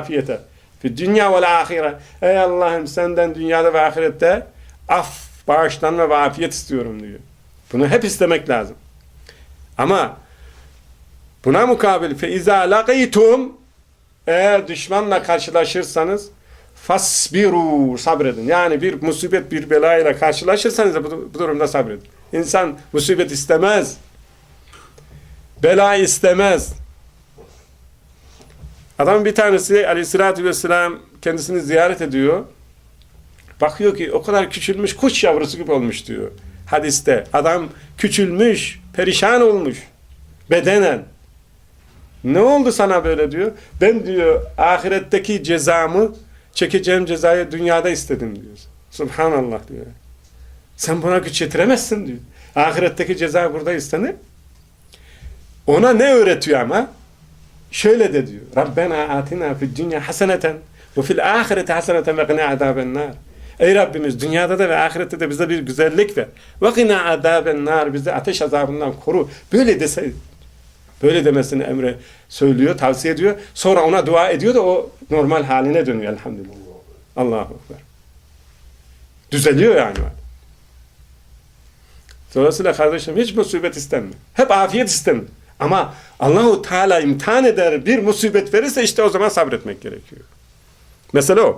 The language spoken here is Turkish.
afiyete. Fi dünya ve ahire. Ey Allah'ım senden dünyada ve ahirette af, bağışlanma ve afiyet istiyorum diyor. Bunu hep istemek lazım. Ama buna mukabil fe izâ laqîtum eğer düşmanla karşılaşırsanız fasbiru sabredin. Yani bir musibet bir belayla karşılaşırsanız bu, bu durumda sabredin. İnsan musibet istemez. Bela istemez. Adam bir tanesi aleyhissalatü vesselam kendisini ziyaret ediyor. Bakıyor ki o kadar küçülmüş kuş yavrusu gibi olmuş diyor. Hadiste adam küçülmüş, perişan olmuş bedenen. Ne oldu sana böyle diyor. Ben diyor ahiretteki cezamı çekeceğim cezayı dünyada istedim diyor. Subhanallah diyor. Sen buna güç yetiremezsin diyor. Ahiretteki ceza burada istenir. Ona ne öğretiyor ama? Şöyle de diyor. Rabbena atina fid dünya haseneten ve fil ahireti haseneten ve qina azaben nar. Ey Rabbimiz dünyada da ve ahirette de bize bir güzellik ver. Ve qina azaben nar. Bizi ateş azabından koru. Böyle dese böyle demesini emre söylüyor, tavsiye ediyor. Sonra ona dua ediyor da o normal haline dönüyor elhamdülillah. Allahu Ekber. Düzeliyor yani. Dolayısıyla kardeşim hiç musibet istenme. Hep afiyet istenme. Ama Allahu Teala imtihan eder bir musibet verirse işte o zaman sabretmek gerekiyor. Mesela o.